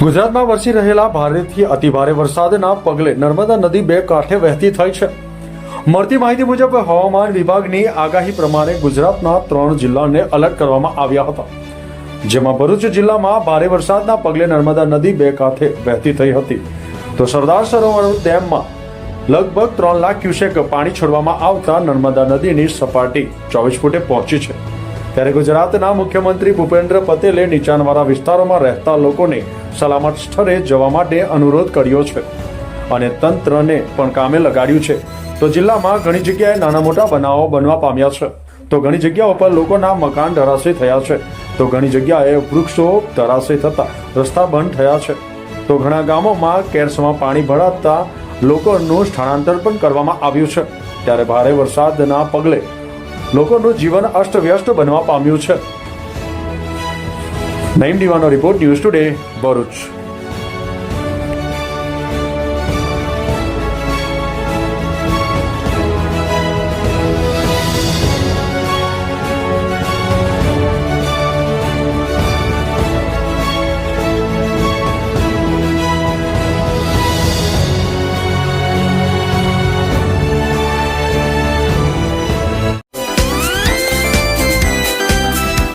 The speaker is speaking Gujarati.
ગુજરાતમાં વરસી રહેલા ભારેથી અતિભારે વરસાદના પગલે નર્મદા નદી બે કાંઠે વહેતી થઈ છે. મળતી માહિતી મુજબ હવામાન વિભાગની આગાહી પ્રમાણે ગુજરાતના ત્રણ જિલ્લાને અલર્ટ કરવામાં આવ્યા હતા. જેમાં ભરૂચ જિલ્લામાં ભારે વરસાદના પગલે નર્મદા નદી બે કાંઠે વહેતી થઈ હતી. તો સરદાર સરોવર ડેમમાં લગભગ ત્રણ લાખ ક્યુસેક પાણી છોડવામાં આવતા નર્મદા નદીની સપાટી ચોવીસ ફૂટે પહોંચી છે. ત્યારે ગુજરાતના મુખ્યમંત્રી ભૂપેન્દ્ર પટેલે નીચાણવાળા વિસ્તારોમાં રહેતા લોકોને સલામત સ્થળે જવા માટે અનુરોધ કર્યો છે અને તંત્રને પણ કામે લગાડ્યું છે. તો જિલ્લામાં ઘણી જગ્યાએ નાના મોટા બનાવો બનવા પામ્યા છે. તો ઘણી જગ્યાઓ પર લોકોના મકાન ધરાશય થયા છે. તો ઘણી જગ્યાએ વૃક્ષો ધરાશય થતા રસ્તા બંધ થયા છે. તો ઘણા ગામોમાં કેર્સમાં પાણી ભરાતા લોકોનું સ્થળાંતર પણ કરવામાં આવ્યું છે. ત્યારે ભારે વરસાદના પગલે લોકોનું જીવન અસ્તવ્યસ્ત બનવા પામ્યું છે. નઈમ દીવાનો રિપોર્ટ ન્યૂઝ ટુડે ભરૂચ.